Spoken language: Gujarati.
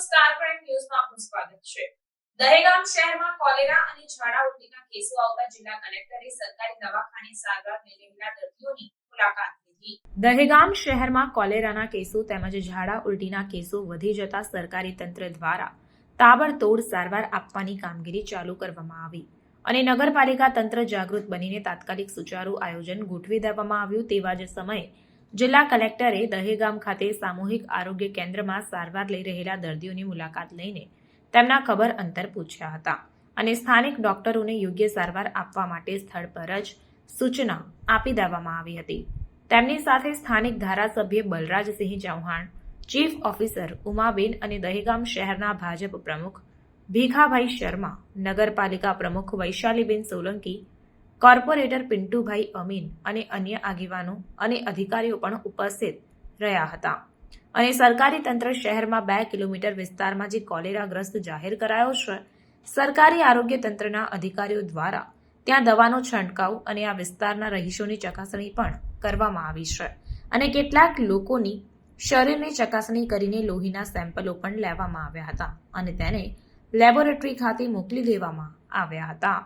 સ્ટાર પ્રાઇમ ન્યૂઝમાં આપનું સ્વાગત છે. દહેગામ શહેરમાં કોલેરા અને ઝાડા ઉલટીના કેસો આવતા જિલ્લા કલેક્ટરે સરકારી દવાખાને સારવાર લઈ રહેલા દર્દીઓની મુલાકાત દહેગામ શહેરમાં કોલેરાના કેસો તેમજ ઝાડા ઉલટીના કેસો વધી જતા સરકારી તંત્ર દ્વારા તાબડતોડ સારવાર આપવાની કામગીરી ચાલુ કરવામાં આવી અને નગરપાલિકા તંત્ર જાગૃત બનીને તાત્કાલિક સુચારુ આયોજન ગોઠવી દેવામાં આવ્યું તેવા જ સમયે જિલ્લા કલેક્ટરે દહેગામ ખાતે સામૂહિક આરોગ્ય કેન્દ્રમાં સારવાર લઈ રહેલા દર્દીઓની મુલાકાત લઈને તેમના ખબર અંતર પૂછ્યા હતા અને સ્થાનિક ડોક્ટરોને યોગ્ય સારવાર આપવા માટે સ્થળ પર જ સૂચના આપી દેવામાં આવી હતી. તેમની સાથે સ્થાનિક ધારાસભ્ય બલરાજસિંહ ચૌહાણ, ચીફ ઓફિસર ઉમાબેન અને દહેગામ શહેરના ભાજપ પ્રમુખ ભીખાભાઈ શર્મા, નગરપાલિકા પ્રમુખ વૈશાલીબેન સોલંકી કોર્પોરેટર પિન્ટુભાઈ અમીન અને અન્ય આગેવાનો અને અધિકારીઓ પણ ઉપસ્થિત રહ્યા હતા. અને સરકારી તંત્ર શહેરમાં બે કિલોમીટર વિસ્તારમાં જે કોલેરાગ્રસ્ત જાહેર કરાયો છે, સરકારી આરોગ્ય તંત્રના અધિકારીઓ દ્વારા ત્યાં દવાનો છંટકાવ અને આ વિસ્તારના રહીશોની ચકાસણી પણ કરવામાં આવી છે. અને કેટલાક લોકોની શરીરની ચકાસણી કરીને લોહીના સેમ્પલો પણ લેવામાં આવ્યા હતા અને તેને લેબોરેટરી ખાતે મોકલી દેવામાં આવ્યા હતા.